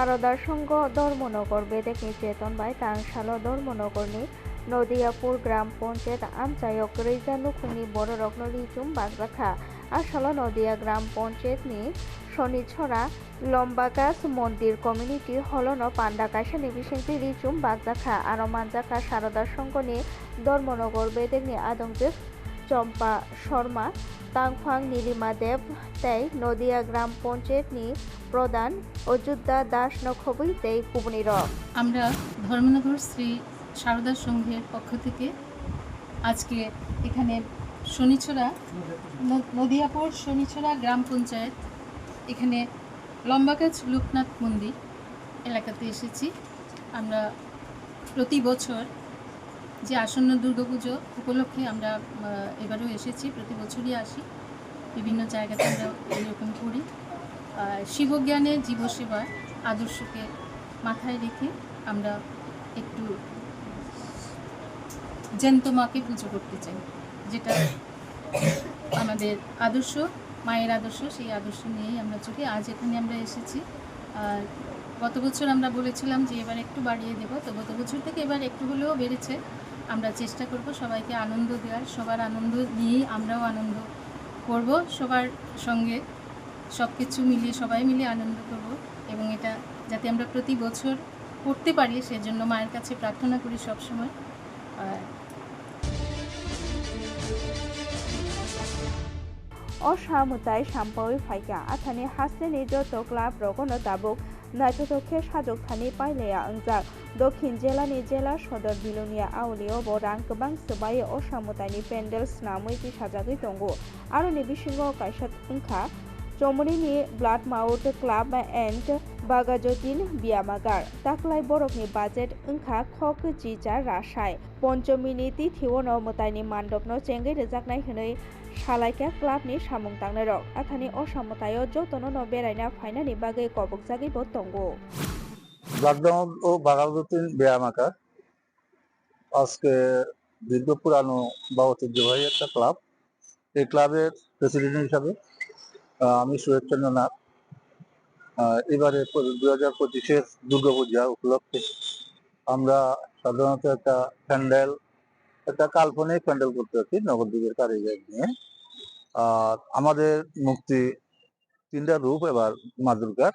সারদার সঙ্গ ধর্মনগর বেদেকি চেতনবাই তাং সালো ধর্মনগরনি? নদিয়াপুর গ্রাম পঞ্চায়েত আমচায়ক রেজানু খুনি বড় রত্ন রিচুম বাজবাখা। আর সালো নদিয়া গ্রাম পঞ্চায়েত পঞ্চায়েতনি শনিছড়া লম্বাকাস মন্দির কমিউনিটি হলন পান্ডা কাশা নিবিসিংটি রিচুম বাগদাখা আর মানজাখা সারদার সঙ্গ নি ধর্মনগর বেদেগনি আদংজের চম্পা শর্মা তাংফাং নীলিমা দেব, তাই নদিয়া গ্রাম পঞ্চায়েতনি প্রধান অযোধ্যা দাস নখবই তাই কুবনি রক আমরা ধর্মনগর শ্রী সারদা সংঘের পক্ষ থেকে আজকে এখানে শনিছড়া নদিয়াপুর শনিছড়া গ্রাম পঞ্চায়েত, এখানে লম্বাগাছ লোকনাথ মন্দির এলাকাতে এসেছি। আমরা প্রতি বছর যে আসন্ন দুর্গাপুজো উপলক্ষে আমরা এবারেও এসেছি প্রতি বছরই আসি। বিভিন্ন জায়গাতে আমরা এরকম করি। আহ, শিবজ্ঞানের জীবসেবা আদর্শকে মাথায় রেখে আমরা একটু জ্যান্ত মাকে পুজো করতে চাই যেটা আমাদের আদর্শ মায়ের আদর্শ সেই আদর্শ নিয়েই আমরা চলি। আজ এখানে আমরা এসেছি। আর গত বছর আমরা বলেছিলাম যে এবার একটু বাড়িয়ে দেবো তো গত বছর থেকে এবার একটু হলেও বেড়েছে। আমরা চেষ্টা করব সবাইকে আনন্দ দেওয়ার, সবার আনন্দ নিয়েই আমরাও আনন্দ করব, সবার সঙ্গে সব কিছু মিলিয়ে, সবাই মিলে আনন্দ করব এবং এটা যাতে আমরা প্রতি বছর করতে পারি সেজন্য মায়ের কাছে প্রার্থনা করি সবসময়। আর অসামুতাই সাম্পাওই ফাইকা, আথানি হাসনেনি যত ক্লাব রগনো দাবুক নাট্যচক্ষে সাজকখানি পাইলেয়া আঞ্জাক দক্ষিণ জেলানি জেলা সদর বিলনিয়া আউলিও আউলিয়াব রাংকবাং সবাই অসামতানি পেন্ডেলস নামই কি সাজাগৈ দঙ্গ আরও নিবিসিংহ কাইসাত ওংখা চমরিনি ব্লাড মাউথ ক্লাব এন্ড বাগাজতিন বিয়ামাগার। তাকলাই বরকনি বাজেট ওংখা খক জিজা রাসায় পঞ্চমিনি তিথিও নমতাইনি মান্ডপন চেঙ্গে রেজাকনাই হनै 샤라이케 클럽니 অসমতায় যতন ন বেড়াইনা ফাইনালি বাগে কবক 거북사기 보통고 লকডাউন ও বাগাবুদ্দিন ব্যায়াম আকার আজকে দীর্ঘ পুরানো বা ঐতিহ্যবাহী একটা ক্লাব। এই ক্লাবের প্রেসিডেন্ট হিসাবে আমি সুরেশচন্দ্র নাথ এবারে দু হাজার পঁচিশের দুর্গাপূজা উপলক্ষে আমরা সাধারণত একটা প্যান্ডেল একটা কাল্পনিক প্যান্ডেল করতে আছি নবদ্বীপের কারিগর নিয়ে। আর আমাদের মুক্তি তিনটা রূপ এবার মা দুর্গার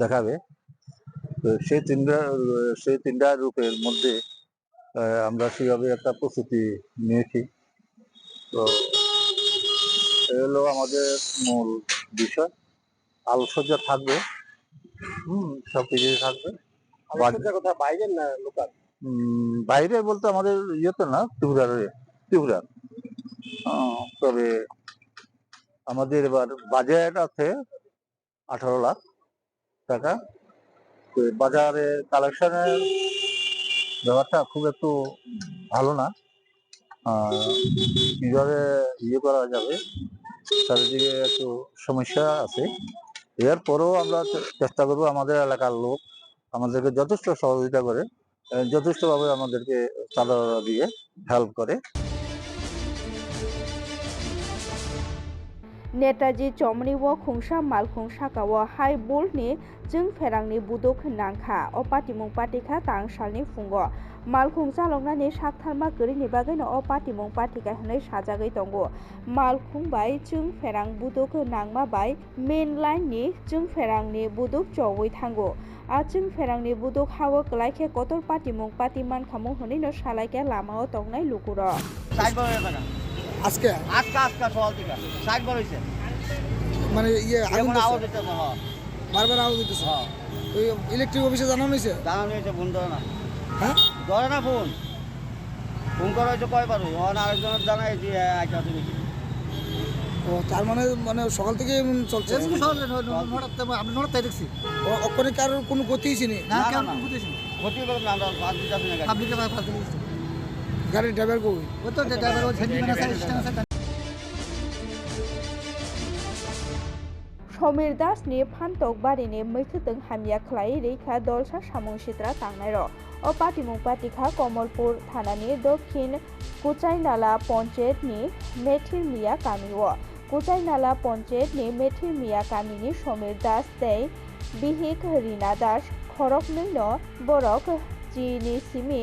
দেখাবে। তো সেই তিনটা সেই তিনটা রূপের মধ্যে আমরা সেভাবে একটা প্রস্তুতি নিয়েছি। তো এই হলো আমাদের মূল বিষয়। আলোচনা থাকবে। হুম, সব কিছুই থাকবে। কথা বাইরের না লোকাল? বাইরে বলতে আমাদের ইয়েতে না, ত্রিপুরার ত্রিপুরার তবে আমাদের এবার বাজেট আছে আঠারো লাখ টাকা। বাজারে কালেকশনের ব্যাপারটা খুব একটু ভালো না। কীভাবে ইয়ে করা যাবে চারিদিকে একটু সমস্যা আছে। এরপরেও আমরা চেষ্টা করব আমাদের এলাকার লোক আমাদেরকে যথেষ্ট সহযোগিতা করে। যথেষ্টভাবে আমাদেরকে চাঁদা দিয়ে হেল্প করে नेताजी चमनिव खुंसा मालखुं साकाव हाई बुलनि जों फेरांनि बुदुक नांखा अपातिमुं पाटिखा तांसालनि फुंग मालखुं जालंनानि साकथारमा गैरिनि बागैनो अपातिमुं पाटिका हनै साजागै दंगो मालखुं बाय जों फेरां बुदुक नांमा बाय मेन लाइननि जों फेरांनि बुदुक चौवै थांगो आ जों फेरांनि बुदुक हावो गलायखे कतर पातिमुं पातिमान खामु हनैनो सालायखे लामाओ तंनाय लुकुर ষাট বড় টাকা আজকে আজকে আজকে সকাল থেকে ষাট বড় হয়েছে মানে ইয়ে আগুন যেমন ধরছে। আওয়াজ হচ্ছে তো হ্যাঁ বারবার আওয়াজ দিতেছে হ্যাঁ ওই ইলেকট্রিক অফিসে জানানো হয়েছে জানানো হয়েছে ফোন ধরে না হ্যাঁ ধরে না ফোন। ফোন করা হয়েছে কয়বার হয়েছে ওখানে আরেকজনের জানাই যে আইটা তুমি ও তার মানে মানে সকাল থেকে চলছে? দেখছি। ওখানে কারোর কোনো গতি হয়েছে নি? না না না দিতে না গাড়ির ড্রাইভার কই? সমীर दासनि फानटक बारिनि मैथोजों हामिया खालायै रैखा दलसा सामुंसित्रा थांनायर' अ पाटिमुं पाटिखा कमलपुर थानानि दक्षिण कुचाइनाला पन्चायतनि मेथिरमिया गामियाव कुचाइनाला पन्चायतनि मेथिरमिया गामिनि समीर दास दै बिहिक रिना दास खरक नैन बरक जिनिसिमि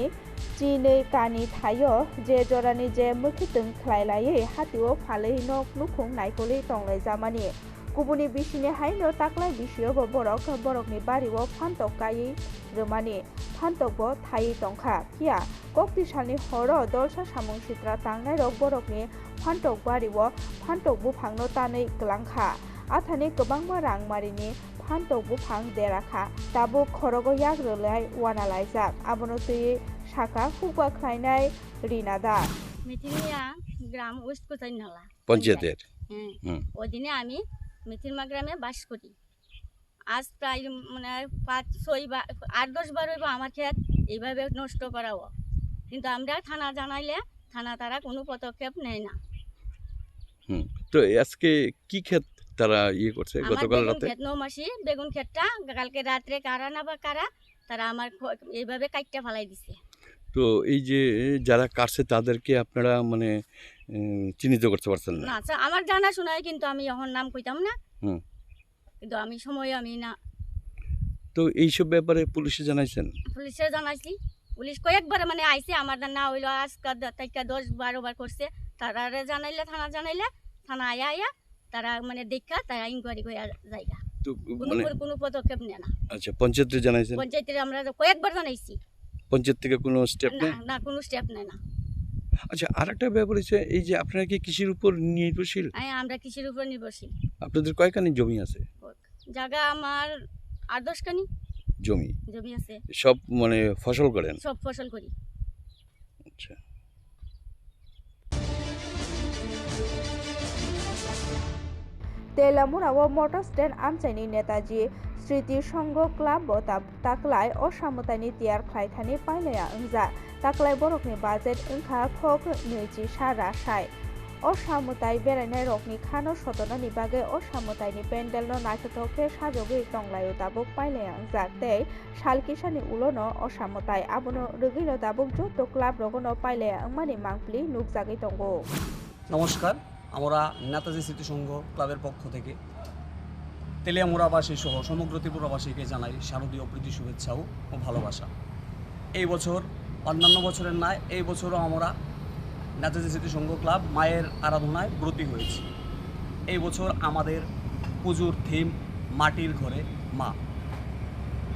চিনৈ কানি থায় যে জরানি যে মুখি তং খ্লাইলায়ে হাতিও ফালে নক নুখুং নাইকলি টংলাই জামানি Kubuni bisini haino taklai bisio bo borok borok ni bari o phantok kai rwmani phantok bo thai tongkha kia kokti salni horo dolsa samung sitra tangnai rok borok ni phantok bari o phantok bu phangno tanei klangkha athani kwbangma rangmarini phantok bu phang de rakha tabu khorogo yagrolai wanalaijak abono tui শাখা ফুকুয়া খাইনাই Rina Das meeting গ্রাম west কোথায় নালা পঞ্চায়েতের ওদিনে আমি মিথিলমা গ্রামে বাস করি। আজ প্রায় মানে পাঁচ ছয় বা আট দশ বার হইব আমার ক্ষেত এইভাবে নষ্ট করাও কিন্তু আমরা থানা জানাইলে থানা তারা কোনো পদক্ষেপ নেয় না। তো আজকে কি ক্ষেত তারা ইয়ে করছে গতকাল রাতে? ক্ষেত নৌমাসি বেগুন ক্ষেতটা কালকে রাত্রে কারা না বা কারা তারা আমার এইভাবে কাইটটা ফালাই দিছে। তো এই যে যারা কাটছে তাদেরকে আপনারা মানে চিহ্নিত করতে পারছেন না। না আচ্ছা আমার জানা শোনায় কিন্তু আমি এখন নাম কইতাম না। হুম। কিন্তু আমি সময় আমি না তো এইসব ব্যাপারে পুলিশে জানাইছেন? পুলিশে জানাইছি। পুলিশ কয়েকবার মানে আইছে আমার না হইল আজকাল তাইকা দশ বারো বার করছে। তারা জানাইলে থানা জানাইলে থানা আয়া আয়া তারা মানে দেখা তারা ইনকোয়ারি করে জায়গা তো কোনো মানে কোনো পদক্ষেপ নেয় না। আচ্ছা পঞ্চায়েতে জানাইছেন? পঞ্চায়েতের আমরা কয়েকবার জানাইছি। পঞ্চায়েত থেকে কোনো স্টেপ না কোনো স্টেপ নেয় না। আচ্ছা আর একটা ব্যাপার হচ্ছে এই যে আপনারা কি কৃষির উপর নির্ভরশীল? হ্যাঁ আমরা কৃষির উপর নির্ভরশীল। আপনাদের কয়েকখানি জমি আছে? জায়গা আমার আট দশখানি। জমি? জমি আছে। সব মানে ফসল করেন? সব ফসল করি। আচ্ছা। তেলামুরা ও মোটর স্ট্যান্ড আমচাইনি নেতাজি। স্মৃতি সংঘ ক্লাব ও তাকলায় অসামতানি তিয়ার খাইখানি পাইলায়া আংজা ताकलाय बरकनि बाजेट ओंखा खक नैजि सारा साय असामताय बेरायनाय रकनि खानो सदनानि बागै असामतायनि पेन्डेलनो नायथथखे साजगै तंलायो दाबुक पाइलाया ओंजा तै सालकिसानि उलनो असामताय आबनो रगैनो दाबुक जत क्लाब रगनो पाइलाया ओंमानि मांप्लि नुकजागै दंगो নমস্কার আমরা নেতাজি স্মৃতিসংঘ ক্লাবের পক্ষ থেকে তেলিয়ামুড়াবাসী সহ সমগ্র ত্রিপুরাবাসীকে জানাই শারদীয় প্রীতি শুভেচ্ছা ও ও ভালোবাসা এই বছর অন্যান্য বছরের নয় এই বছরও আমরা নেতাজি স্মৃতিসংঘ ক্লাব মায়ের আরাধনায় ব্রতী হয়েছি। এই বছর আমাদের পুজোর থিম মাটির ঘরে মা।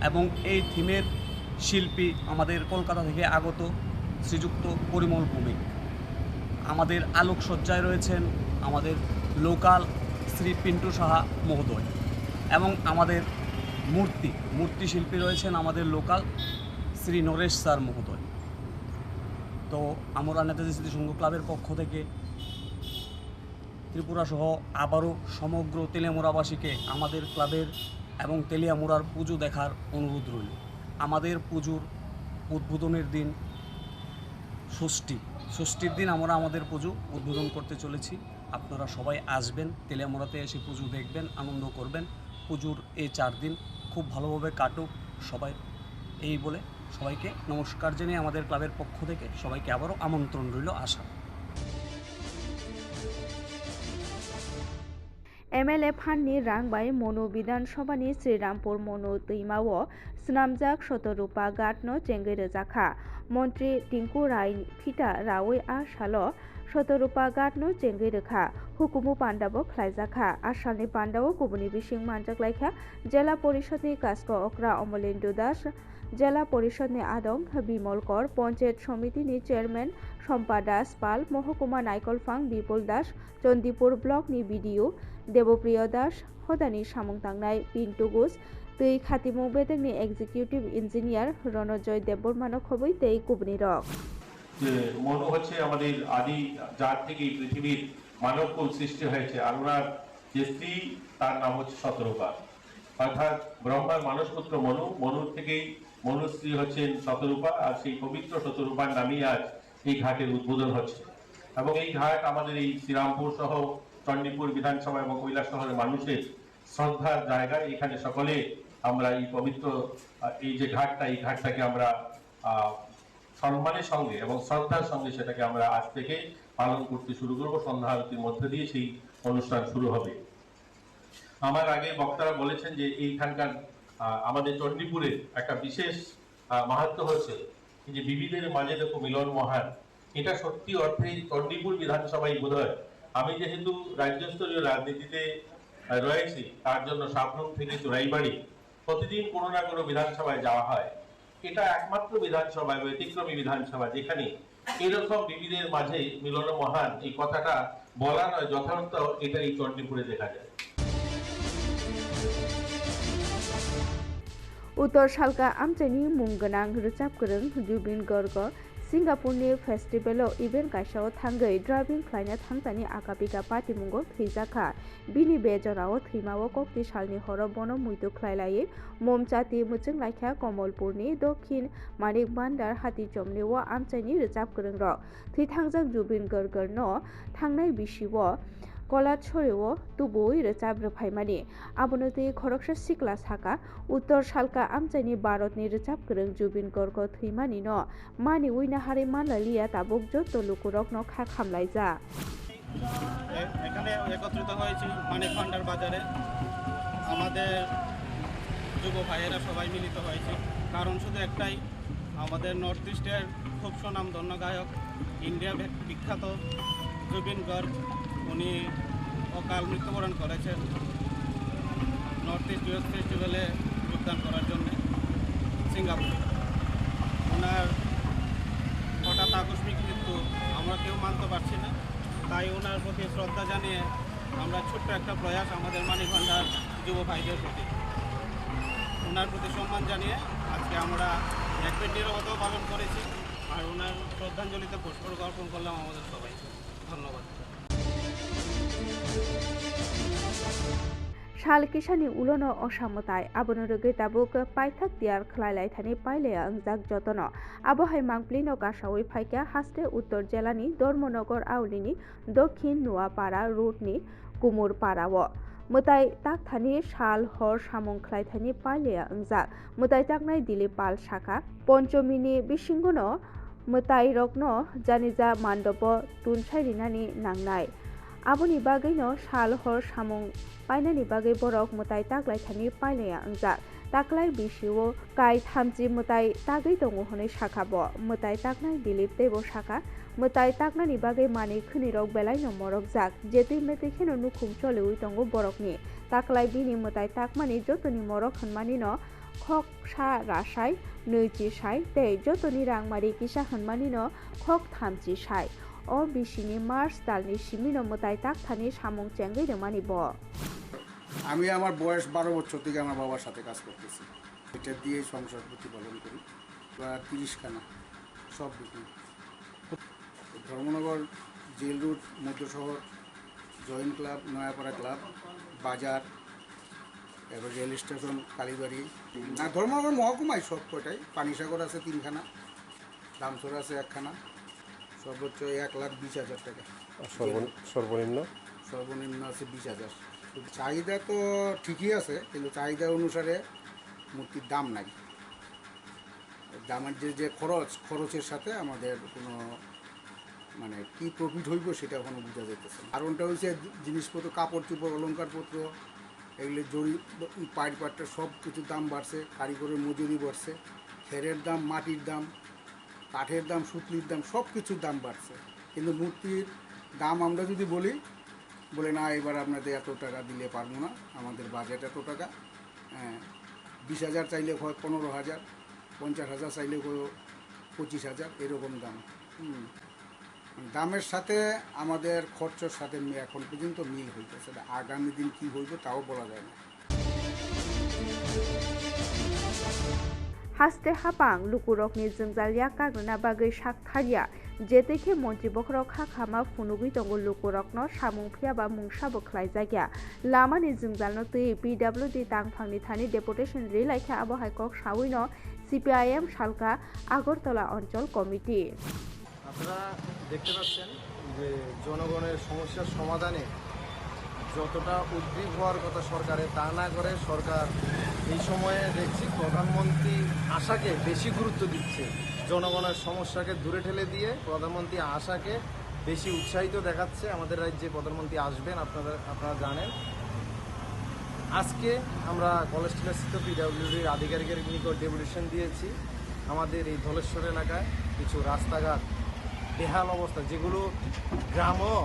এবং এই থিমের শিল্পী আমাদের কলকাতা থেকে আগত শ্রীযুক্ত পরিমল ভৌমিক। আমাদের আলোকসজ্জায় রয়েছেন আমাদের লোকাল শ্রী পিন্টু সাহা মহোদয় এবং আমাদের মূর্তি মূর্তি শিল্পী রয়েছেন আমাদের লোকাল শ্রী নরেশ স্যার মহোদয়। তো আমরা নেতাজি স্মৃতি সংঘ ক্লাবের পক্ষ থেকে ত্রিপুরা সহ আবারও সমগ্র তেলিয়ামুড়াবাসীকে আমাদের ক্লাবের এবং তেলিয়ামুড়ার পুজো দেখার অনুরোধ রইল। আমাদের পুজোর উদ্বোধনের দিন ষষ্ঠী। ষষ্ঠীর দিন আমরা আমাদের পুজো উদ্বোধন করতে চলেছি। আপনারা সবাই আসবেন তেলিয়ামোড়াতে এসে পুজো দেখবেন, আনন্দ করবেন। পুজোর এই চার দিন খুব ভালোভাবে কাটুক। সবাই এই বলে সবাইকে নমস্কার জেনে আমাদের ক্লাবের পক্ষ থেকে সবাইকে আবারও আমন্ত্রণ রইল আসা এমএলএ ফাননি রাংবাই, মনু বিধানসভানি শ্রীরামপুর, মনু ও স্নামজাক শতরূপা, গাটন চেঙ্গেরজাখা মন্ত্রী টিঙ্কু রায়, ফিটা রাওই আ সাল শতরূপা, গাটন চেঙ্গেরখা হুকুমু পান্ডাব খ্লাইজাখা আসামনি পাণ্ডাব গুবুনি বিশিং মানজাক লাইখা, জেলা পরিষদনি কাস্ক, অক্রা, অমলেন্দু দাস জেলা পরিষদ আদম বিমল কর, পঞ্চায়েত সমিতি নি চেয়ারম্যান শম্পা দাস পাল, মহকুমা নাইকল নাইকলফাং বিপুল দাস, চন্দিপুর ব্লক নি বিডিও দেবপ্রিয় দাস, হদানি সামংতাংনাই পিন্টু ঘোষ, তুই খাতি বেদেং নি এক্সিকিউটিভ ইঞ্জিনিয়ার রণজয় দেববর্মান খবই তেই কুবনি রক। যে মনে হচ্ছে আমাদের আদি জাত থেকে পৃথিবীর মানবকুল সৃষ্টি হয়েছে, আর ওনার যে স্ত্রী, তার নাম হচ্ছে সতরূপা অর্থাৎ ব্রহ্মার মানসপুত্র মনু, মনুর থেকেই মনু স্ত্রী হচ্ছেন শতরূপা আর সেই পবিত্র শতরূপার নামেই আজ এই ঘাটের উদ্বোধন হচ্ছে। এবং এই ঘাট আমাদের এই শ্রীরামপুর সহ চণ্ডীপুর বিধানসভা এবং শহরের মানুষের শ্রদ্ধার জায়গা। এখানে সকলে আমরা এই পবিত্র, এই যে ঘাটটা, এই ঘাটটাকে আমরা সম্মানের সঙ্গে এবং শ্রদ্ধার সঙ্গে সেটাকে আমরা আজ থেকে পালন করতে শুরু করব। সন্ধ্যা আরতির মধ্যে দিয়ে সেই অনুষ্ঠান শুরু হবে। আমার আগে বক্তারা বলেছেন যে এইখানকার আমাদের চণ্ডীপুরে একটা বিশেষ আহ, মাহাত্ম্য হচ্ছে যে বিবিধের মাঝে দেখো মিলন মহান এটা সত্যি অর্থে চণ্ডীপুর বিধানসভায় বোধ হয়। আমি যেহেতু রাজ্যস্তরীয় রাজনীতিতে রয়েছি তার জন্য সাবরুম থেকে চোরাইবাড়ি প্রতিদিন কোনো না কোনো বিধানসভায় যাওয়া হয়। এটা একমাত্র বিধানসভা ব্যতিক্রমী বিধানসভা যেখানে এরকম বিবিধের মাঝে মিলন মহান এই কথাটা বলা নয় যথার্থ এটা এই চণ্ডীপুরে দেখা যায়। उत्तर सालका आमचाइनि मुं गोनां रोजाबगोरों जुबिन गर्ग सिंगापुरनि फेस्टिभेलाव इभेन्ट गाइसाव थांगै ड्राइभिं खालायनो थांजानि आगाबिगा पाटिमुंगौ थैजाखा बिनि बेजराव थैमाव कक्ति सालनि हर बन मुइदु ख्लायलायै ममचाति मुचुं लाइखा कमलपुरनि दक्षिण मानिक बान्दार हातिचमनि व आमचाइनि रोजाबगोरों रक थैथांजां जुबिन गर्गरनो थांनाय बिसिव कलाछरिव तुबुई रोजाब रोफाइमानि आबनति खरकसा सिक्ला साका उत्तर सालका आमचाइनि भारतनि रोजाब गोरों जुबिन गर्ग थैमानि न मानि उइना हारि मानलालिया তাবুক যত লুকুরক ন খা খামলাই যা এ- এখানে একত্রিত হয়েছি মানিক ভান্ডার বাজারে আমাদের যুব ভাইয়েরা সবাই মিলিত হয়েছে কারণ শুধু একটাই আমাদের নর্থ ইস্টের খুব সুনামধন্য গায়ক ইন্ডিয়া বি- বিখ্যাত জুবিন গর্গ উনি অকাল মৃত্যুবরণ করেছেন নর্থ ইস্ট ইউথ ফেস্টিভ্যালে যোগদান করার জন্যে সিঙ্গাপুরে। ওনার হঠাৎ আকস্মিক মৃত্যু আমরা কেউ মানতে পারছি না। তাই ওনার প্রতি শ্রদ্ধা জানিয়ে আমরা ছোট্ট একটা প্রয়াস আমাদের মানিক ভান্ডার যুব ভাইদের প্রতি। ওনার প্রতি সম্মান জানিয়ে আজকে আমরা এক নিরবতাও পালন করেছি। আর ওনার শ্রদ্ধাঞ্জলিতে পুষ্পর্ঘ অর্পণ করলাম আমাদের সবাই ধন্যবাদ। শাল কিষানি উলন অসামতায় আবনরগে তাবুক পাইথাক দিয়ার খ্লাইলাই থানি পাইলে আংজাক যতন। আবহাই মাংপ্লিন কাসাউই ফাইকা হাস্তে উত্তর জেলানি ধর্মনগর আউলিনি দক্ষিণ নোয়াপাড়া রুটনি কুমুরপাড়াও মোতাই তাক থানি শাল হর সামং খ্লাই থানি পাইলে আংজাক মোতাই তাকনাই দিলি পাল শাখা পঞ্চমিনী বিশৃঙ্গন মোতাই রগ্ন জানিজা মান্ডব তুনছাই রিনানি নাংনায় নাংনাই আবনি বাগৈনো সাল হর সামং পাইনানি बागै borok mutai taklai thani pailaya angjak kai thamji mutai tagui tongo honai shaka bo mutai taknai dilip tebo shaka mutai taknani bagui mani khuni rok belai no morok jak jetui metui kheno nukhum choliui tongo borokni taklai bini mutai takmani jotoni morok hwnmani no khok sa rasai নৈজি সাই tei jotoni rangmari kisa hwnmani no khok thamji sai o bisini March তালনি সিমিনো মুতাই তাকথানি সামং চেঙ্গৈ রমানি ব। আমি আমার বয়স বারো বছর থেকে আমার বাবার সাথে কাজ করতেছি। এটা দিয়ে সংসার প্রতিপালন করি। প্রায় তিরিশ খানা সব বিক্রি। ধর্মনগর জেল রুট মধ্য শহর, জয়েন্ট ক্লাব, নয়াপাড়া ক্লাব, বাজার এবার রেল স্টেশন, কালীবাড়ি। না, ধর্মনগর মহকুমায় সব কটাই পানিসাগর আছে তিনখানা দামসর আছে একখানা। সর্বোচ্চ এক লাখ বিশ হাজার টাকা। সর্বনিম্ন? সর্বনিম্ন আছে বিশ হাজার। চাহিদা তো ঠিকই আছে কিন্তু চাহিদা অনুসারে মূর্তির দাম নাই। দামের যে যে খরচ খরচের সাথে আমাদের কোনো মানে কি প্রফিট হইব সেটা এখনও বোঝা যাইতেছে না। কারণটা হচ্ছে জিনিসপত্র কাপড় চোপড় অলঙ্কারপত্র এগুলো জরি পাইট পাটটা সব কিছুর দাম বাড়ছে কারিগরের মজুরি বাড়ছে খেরের দাম মাটির দাম কাঠের দাম সুতলির দাম সব কিছুর দাম বাড়ছে। কিন্তু মূর্তির দাম আমরা যদি বলি, বলে না, এবার আপনাদের এত টাকা দিলে পারব না, আমাদের বাজেট এত টাকা হ্যাঁ বিশ হাজার চাইলে হয় পনেরো হাজার, পঞ্চাশ হাজার চাইলে হয় পঁচিশ হাজার, এরকম দাম। দামের সাথে আমাদের খরচর সাথে এখন পর্যন্ত মিল হইতেছে আগামী দিন কি হইব তাও বলা যায় না। হাসতে হাপাং, লুকুরক নিজম জালিয়া কাগনা বাগৈ সাকথারিয়া জেতেখে মন্ত্রী বকরক হাখামা ফুনুগুই তঙ্গ লুকুরকন বা ফিয়াবা বখলাই খ্লাইজাগিয়া লামা নিজম জালন তুই পি ডাব্লিউ ডি পিডাব্লিউডি তাংফাংনি থানি ডেপুটেশন রিলাইখা আবহাইকক সাউইন সিপিআইএম শালকা আগরতলা অঞ্চল কমিটি। আপনারা দেখতে পাচ্ছেন যে জনগণের সমস্যার সমাধানে যতটা উদ্গ্রীব হওয়ার কথা সরকারে তা না করে সরকার এই সময়ে দেখছি প্রধানমন্ত্রী আশাকে বেশি গুরুত্ব দিচ্ছে। জনগণের সমস্যাকে দূরে ঠেলে দিয়ে প্রধানমন্ত্রী আশাকে বেশি উৎসাহিত দেখাচ্ছে আমাদের রাজ্যে প্রধানমন্ত্রী আসবেন আপনারা আপনারা জানেন। আজকে আমরা কলেজ স্থিত পিডাব্লিউডির আধিকারিকের নিকট ডেপুটেশন দিয়েছি। আমাদের এই ধলেশ্বর এলাকায় কিছু রাস্তাঘাট, বেহাল অবস্থা, যেগুলো গ্রামও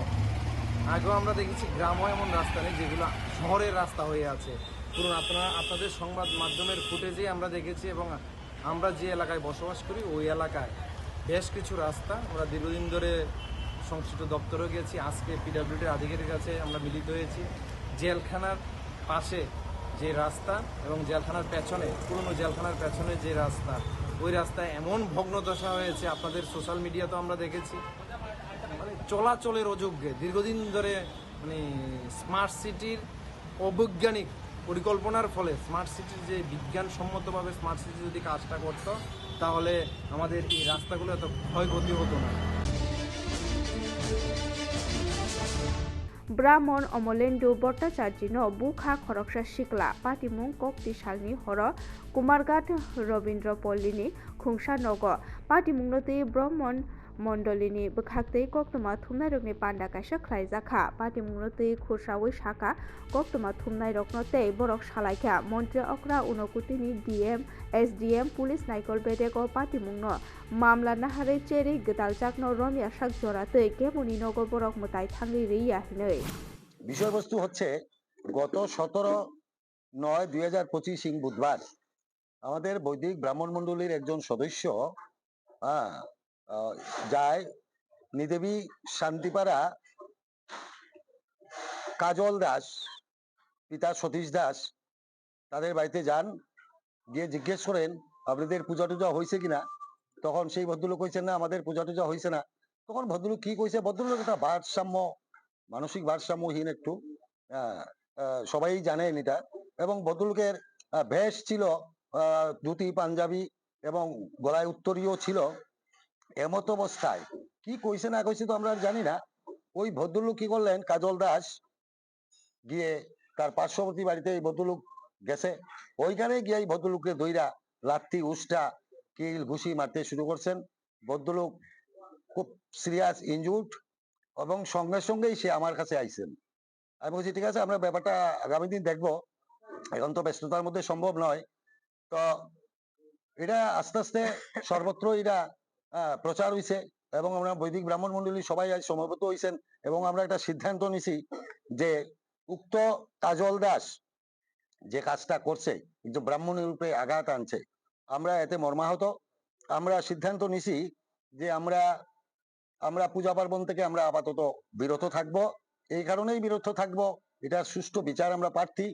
আগেও আমরা দেখেছি গ্রামও এমন রাস্তা নেই যেগুলো শহরের রাস্তা হয়ে আছে। ধরুন আপনারা, আপনাদের সংবাদ মাধ্যমের ফুটেজেই আমরা দেখেছি এবং আমরা যে এলাকায় বসবাস করি, ওই এলাকায় বেশ কিছু রাস্তা আমরা দীর্ঘদিন ধরে সংশ্লিষ্ট দপ্তরেও গেছি। আজকে পিডাব্লিউডির আধিকারিকের কাছে আমরা মিলিত হয়েছি। জেলখানার পাশে যে রাস্তা এবং জেলখানার পেছনে, পুরনো জেলখানার পেছনে যে রাস্তা, ওই রাস্তায় এমন ভগ্ন দশা হয়েছে, আপনাদের সোশ্যাল মিডিয়াতেও আমরা দেখেছি। চলাচলের অযোগ্যে, দীর্ঘদিন ধরে মানে স্মার্ট সিটির অবৈজ্ঞানিক পরিকল্পনার ফলে স্মার্ট সিটির যে বিজ্ঞানসম্মতভাবে স্মার্ট সিটি যদি কাজটা করত, তাহলে আমাদের এই রাস্তাগুলো এত ক্ষয়ক্ষতি হতো না। ব্রাহ্মণ অমলেন্দু ন বুখা খরকসা শিকলা পাটিমুং কক্তি সালনি হর, কুমারঘাট রবীন্দ্র পল্লিনী খুংসা নগ পাতিমুংনতি ব্রাহ্মণ मण्डलीनि बोखाक्तै कक्तमा थुमनाय रकनि पान्डा काइसा ख्लाइजाखा पाटिमुंनो तै खुरसावै साखा कक्तमा थुमनाय रकनो तै बरक सालाइखा मन्त्रि अक्रा उनकुतिनि डिएम एसडिएम पुलिस नाइकल बेदेक पाटिमुंनो মামলা নাহারে চেরি গদালজাকনো রমিয়া শাক জরাতে কেমনি নগর বরক মতাই থাঙ্গি রিয়া হিনৈ বিষয়বস্তু হচ্ছে গত সতেরো নয় দুই হাজার পঁচিশ ইং বুধবার আমাদের বৈদিক ব্রাহ্মণ মণ্ডলীর একজন সদস্য হ্যাঁ, আহ, যায়। নিদেবী শান্তিপাড়া, কাজল দাস, পিতা সতীশ দাস, তাদের বাড়িতে যান। গিয়ে জিজ্ঞেস করেন, আপনাদের পূজা টুজা হয়েছে কিনা? তখন সেই ভদ্রলোক কইছেন, না, আমাদের পূজা টুজা হয়েছে না। তখন ভদ্রলোক কি কইছে? ভদ্রলোক একটা ভারসাম্য, মানসিক ভারসাম্যহীন একটু সবাই জানেন এটা। এবং ভদ্রলোকের বেশ ছিল ধুতি, পাঞ্জাবি এবং গলায় উত্তরীয় ছিল। এমত অবস্থায়। কি কইছে না কইছে তো আমরা জানি না। ওই ভদ্রলোক কি করলেন? কাজল দাস গিয়ে তার পার্শ্ববর্তী বাড়িতে এই ভদ্রলোক গেছে। ওইখানে গিয়ে এই ভদ্রলোককে দইরা লাত্তি, উষ্টা, কিল, ঘুষি মারতে শুরু করছেন। ভদ্রলোক খুব সিরিয়াস, ইনজুর্ড এবং সঙ্গে সঙ্গেই সে আমার কাছে আইছেন। আমি বলছি, ঠিক আছে, আমরা ব্যাপারটা আগামী দিন দেখব। এখন তো ব্যস্ততার মধ্যে সম্ভব নয়। তো এটা আস্তে আস্তে সর্বত্র এটা প্রচার হয়েছে এবং আমরা বৈদিক ব্রাহ্মণ মন্ডলী সবাই আজ সমবেত হইছেন এবং আমরা একটা সিদ্ধান্ত নিছি যে উক্ত কাজল দাস যে কাজটা করছে একজন ব্রাহ্মণের রূপে আঘাত আনছে, আমরা এতে মর্মাহত। আমরা সিদ্ধান্ত নিছি যে আমরা আমরা পূজা পার্বণ থেকে আমরা আপাতত বিরত থাকব। এই কারণেই বিরত থাকব। এটা সুষ্ঠু বিচার আমরা প্রার্থী।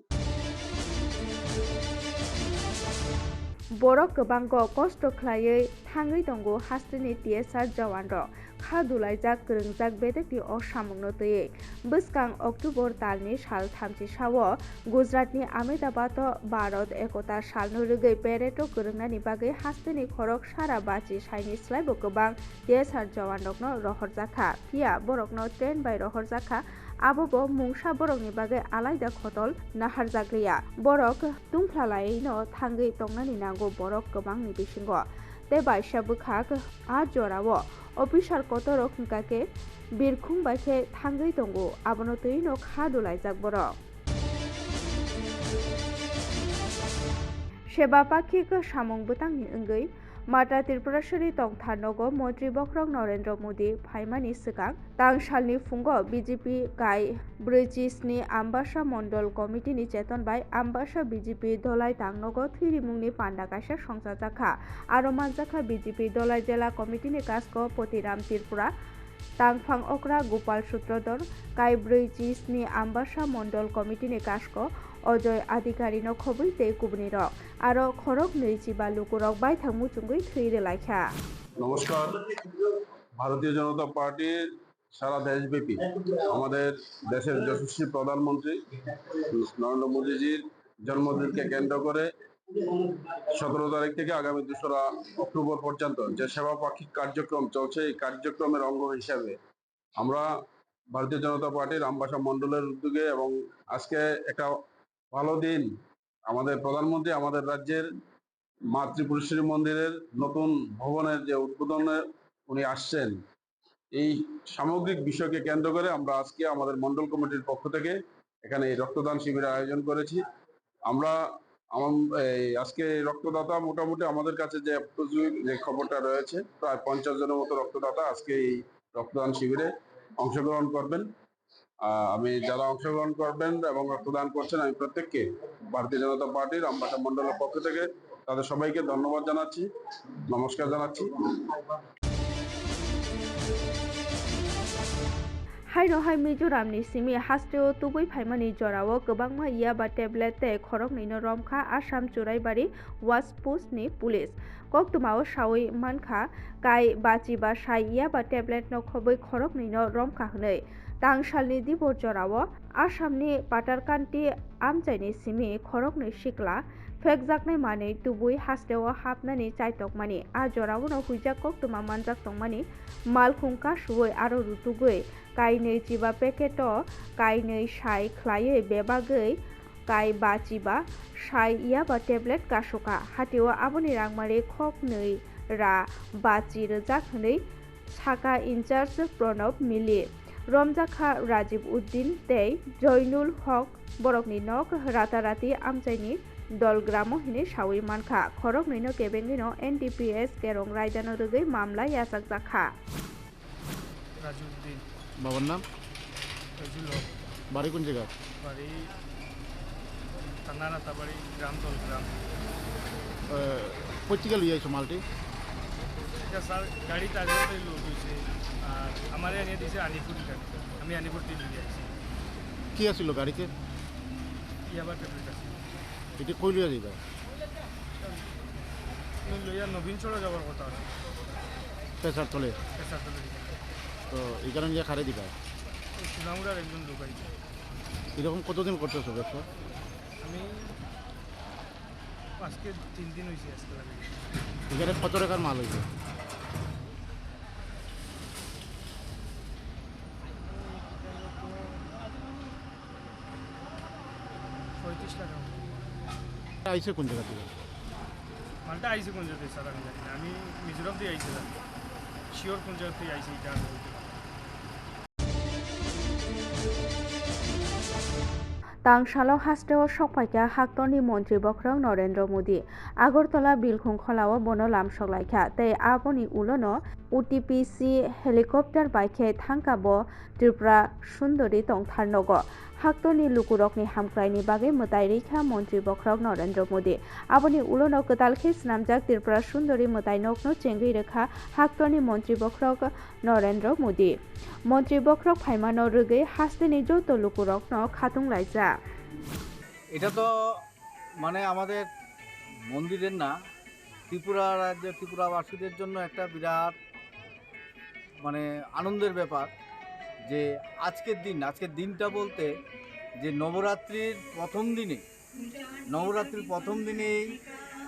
Borok gobango kosto khlaioi thangui tongo hastini tsr jawan rok ro khadulaijak kwrwngjak bedekti o samungno tui bwskang october talni sal thamsi sao gujaratni ahmedabad o bharat ekota salno rwgui peredo kwrwngnani bagui hastini khorok sara bachi saini slaibo kwbang tsr jawan rokno rohorjakha phiya borokno train bai rohorjakha abobo mungsa borokni bagui alaida khotol naharjakliya borok tungphlalaiino thangui tongnani nango borok kwbangni bisingo tei baisa bwkhak a jorao officer কত রকমকাকে বীরখুং বাইখে থাঙ্গই তঙ্গু আবনো তৈনো খাদুলাইজাক বরক সেবা পাখিক সামং বুতাংনি ওঙ্গৈ माटा त्रिपुराश्वरी तोंग थानोगो मंत्री बख्रंग नरेंद्र मोदी फाइमानि सिगां तां सालनि फुंगो BJP गाय ब्रैजिस्नि आम्बासा मण्डल कमिटिनि चेतन बाय आम्बासा बीजेपी दलाय तांनोगो थैरि मुंनि पान्डा कासा संसारजाखा आरो मानजाखा बीजेपी दलाय जिला कमिटिनि कासको पतिराम त्रिपुरा तांफां अक्रा गोपाल सूत्रधर गाय ब्रैजिस्नि आम्बासा मण्डल कमिटिनि कासको 어저의 아디가리노 커브이 때 구분이러 아러 খরক নৈচিবা লুকুরক বাই থামু চুঙ্গুই থুইরে লাইখা। নমস্কার। ভারতীয় জনতা পার্টির সারা দেশব্যাপী আমাদের দেশের যশস্বী প্রধানমন্ত্রী নরেন্দ্র মোদীজির জন্মদিনকে কেন্দ্র করে সতেরো তারিখ থেকে আগামী দোসরা অক্টোবর পর্যন্ত যে সেবা পাক্ষিক কার্যক্রম চলছে, এই কার্যক্রমের অঙ্গ হিসাবে আমরা ভারতীয় জনতা পার্টির আমবাসা মন্ডলের উদ্যোগে এবং আজকে একটা ভালো দিন। আমাদের প্রধানমন্ত্রী আমাদের রাজ্যের মা ত্রিপুরেশ্বরী মন্দিরের নতুন ভবনের যে উদ্বোধনে উনি আসছেন, এই সামগ্রিক বিষয়কে কেন্দ্র করে আমরা আজকে আমাদের মন্ডল কমিটির পক্ষ থেকে এখানে এই রক্তদান শিবিরের আয়োজন করেছি। আমরা আজকে রক্তদাতা মোটামুটি আমাদের কাছে যে যে খবরটা রয়েছে, প্রায় পঞ্চাশ জনের মতো রক্তদাতা আজকে এই রক্তদান শিবিরে অংশগ্রহণ করবেন। আমি যারা অংশগ্রহণ করবেন এবং রক্তদান করছেন আমি প্রত্যেককে ভারতীয় জনতা পার্টির আমবাসা মন্ডলের পক্ষ থেকে তাদের সবাইকে ধন্যবাদ জানাচ্ছি নমস্কার জানাচ্ছি हायनो हाय मिजोरामनि सिमी हास्टेओ तुबै फाइमानि जराओ गोबांमा याबा टेब्लेट ते खरकनैनो रमखा आसाम चुराइबारि वाच पोस्टनि पुलिस कक्तुमाओ सावै मानखा काई बाचिबा साइ याबा टेब्लेट नखबै खरकनैनो रमखा हनै 당샬리 디보저라워 아샴니 바타칸티 암자이니 시미 খরকনি শিকলা ফেক জাকনে মানে তুবুই হাসতেও হাপনানি চাইতক মানে আজরাউন হুইজাক কক তোমা মানজাক তংমানি মালখুঙ্কা সুবই আরও রুতুগুই। কাইনৈ চিবা প্যাকেট কাইনৈ সাই খ্লাইয়ে বেবাগৈ কাই বাচিবা সাই ইয়া বা ট্যাবলেট কাশকা হাতেও আবনি রাংমারে খক নৈ রা বাচি রোজাক হনৈ ছাকা ইনচার্জ প্রণব মিলিয়ে সাউই মানখা খরক নৈন কেবেঙ্গিন এনডিপিএস কেরং রায়দানো রোগৈ মামলা ইয়াসাক জাখা। রাজউদ্দিন বাবার নাম? বাড়ি কোন জায়গা বাড়ি থানা রাতাবাড়ি গ্রাম দলগ্রাম। পত্রিকা লই আইছো মালটি? স্যার গাড়ি তাজরাতে লোড হয়েছে আমার এনে দিয়েছে আনিপুরি আমি আনিপুরটি নিয়ে আসছি কি আছিল গাড়িতে? ইয়াবার ট্যাবলেট আছে এটি কই লইয়া যাইবা? লইয়া নবীন চড়া যাওয়ার কথা আছে। পেশার তলে। পেশার তলে তো এই কারণে গিয়ে খারে দিবা? সুনামুরার একজন লোক আছে এরকম কতদিন করতেছো ব্যবসা? আমি আজকে তিন দিন হয়েছে আজকে। এখানে কত টাকার মাল হইবে পঁয়ত্রিশ টাকা আইসে কোন জায়গা থেকে? মালটা আইসে কোন জায়গা থেকে স্যার আমি জানি আমি মিজোরাম থেকে আইছিলাম। শিওর কোন জায়গা থেকে আইসে এটা তাং সালো তাংশালক ও সকপাইকা হাক্তনি মন্ত্রী বক্রং নরেন্দ্র মোদী। আগরতলা বিলখুং খলাও বন লাম সকলাইখা তে আপনি উলন উটিপিসি হেলিকপ্টার বাইকে থাঙ্কাব ত্রিপুরা সুন্দরী তংথার নগ। হাক্তনি লুকুরকনি হামক্রাইনি বাগে মোতাই রেখা মন্ত্রী বখরক নরেন্দ্র মোদী আবনি উলনক তালখে স্নামজাক ত্রিপুরা সুন্দরী মোতাই নগ্ন চেঙ্গি রেখা হাক্তনি মন্ত্রী বখরক নরেন্দ্র মোদী মন্ত্রী বখরক ফাইমানো রোগে হাস্তিনি যৌত লুকুরকন খাতুং লাইজা এটা তো মানে আমাদের মন্দিরের না ত্রিপুরা রাজ্য ত্রিপুরাবাসীদের জন্য একটা বিরাট মানে আনন্দের ব্যাপার যে আজকের দিন আজকের দিনটা বলতে যে নবরাত্রির প্রথম দিনে নবরাত্রির প্রথম দিনেই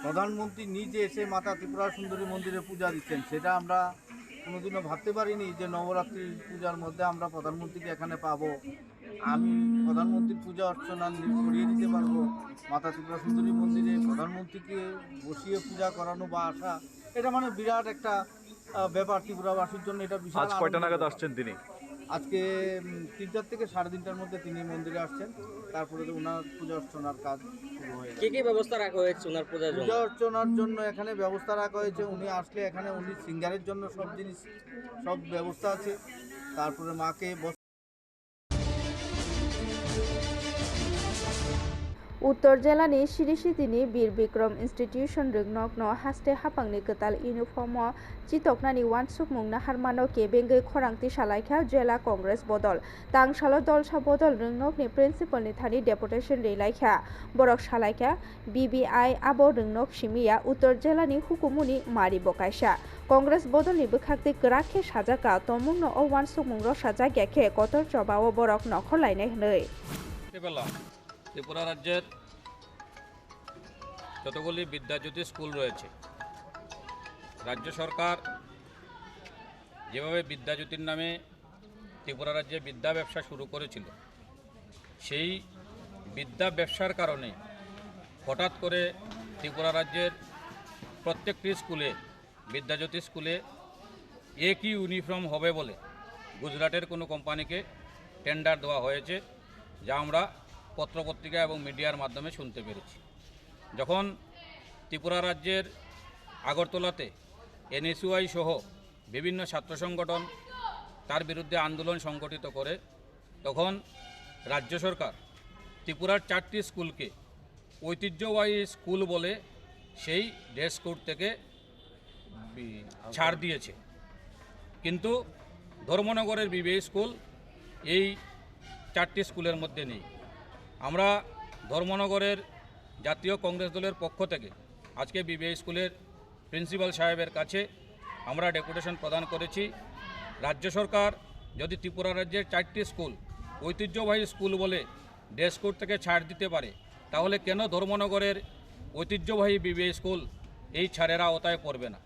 প্রধানমন্ত্রী নিজে এসে মাতা ত্রিপুরা সুন্দরী মন্দিরে পূজা দিচ্ছেন। সেটা আমরা কোনোদিনও ভাবতে পারিনি যে নবরাত্রির পূজার মধ্যে আমরা প্রধানমন্ত্রীকে এখানে পাবো। আমি প্রধানমন্ত্রীর পূজা অর্চনা করিয়ে দিতে পারব। মাতা ত্রিপুরা সুন্দরী মন্দিরে প্রধানমন্ত্রীকে বসিয়ে পূজা করানো বা আসা এটা মানে বিরাট একটা ব্যাপার ত্রিপুরাবাসীর জন্য। এটা বিশাল কয়টা নাগাদ আসছেন তিনি? আজকে তিনটার থেকে সাড়ে তিনটার মধ্যে তিনি মন্দিরে আসছেন। তারপরে ওনার পূজা অর্চনার কাজ শুরু হয়ে কি কি ব্যবস্থা রাখা হয়েছে ওনার পূজা পূজা অর্চনার জন্য এখানে ব্যবস্থা রাখা হয়েছে। উনি আসলে এখানে উনি সিঙ্গারের জন্য সব জিনিস সব ব্যবস্থা আছে। তারপরে মাকে उत्तर जिलानि सिरि सिटिनि बीर विक्रम इन्स्टिट्यूशन रिग्नग्न हास्टे हापांनि गोताल इउनिफर्म चितकनानि वानसुक मुंगना हारमानो के बेंगे खरांति सालायखा जिला कांग्रेस बदल तांसालो दलसा बदल रिंनगनि प्रिन्सिपलनि थानि डेपुटेशन रैलायखा बरक सालायखा बिबिआइ आबो रिंनग सिमिया उत्तर जिलानि हुकुमुनि मारि बकायसा কংগ্রেস বদলনি বখাক্তি গরাখে সাজাকা তমুংন ও ওয়ানসুকমুংর সাজা গেখে কতর জবাও বরক নখর লাইনে হনৈ ত্রিপুরা রাজ্যের যতগুলি বিদ্যাজ্যোতি স্কুল রয়েছে, রাজ্য সরকার যেভাবে বিদ্যাজ্যোতির নামে ত্রিপুরা রাজ্যে বিদ্যা ব্যবসা শুরু করেছিল, সেই বিদ্যা ব্যবসার কারণে হঠাৎ করে ত্রিপুরা রাজ্যের প্রত্যেকটি স্কুলে, বিদ্যাজ্যোতি স্কুলে একই ইউনিফর্ম হবে বলে গুজরাটের কোনো কোম্পানিকে টেন্ডার দেওয়া হয়েছে, যা আমরা পত্রপত্রিকা এবং মিডিয়ার মাধ্যমে শুনতে পেরেছি। যখন ত্রিপুরা রাজ্যের আগরতলাতে এনএসইউআই সহ বিভিন্ন ছাত্র সংগঠন তার বিরুদ্ধে আন্দোলন সংগঠিত করে, তখন রাজ্য সরকার ত্রিপুরার চারটি স্কুলকে ঐতিহ্যবাহী স্কুল বলে সেই ড্রেস কোড থেকে ছাড় দিয়েছে। কিন্তু ধর্মনগরের বিবে স্কুল এই চারটি স্কুলের মধ্যে নেই। আমরা ধর্মনগরের জাতীয় কংগ্রেস দলের পক্ষ থেকে আজকে বিবে স্কুলের প্রিন্সিপাল সাহেবের কাছে আমরা ডেপুটেশন প্রদান করেছি। রাজ্য সরকার যদি ত্রিপুরা রাজ্যের চারটি স্কুল ঐতিহ্যবাহী স্কুল বলে ড্রেস কোড থেকে ছাড় দিতে পারে, তাহলে কেন ধর্মনগরের ঐতিহ্যবাহী বিবে স্কুল এই ছাড়েরা আওতায় পড়বে না?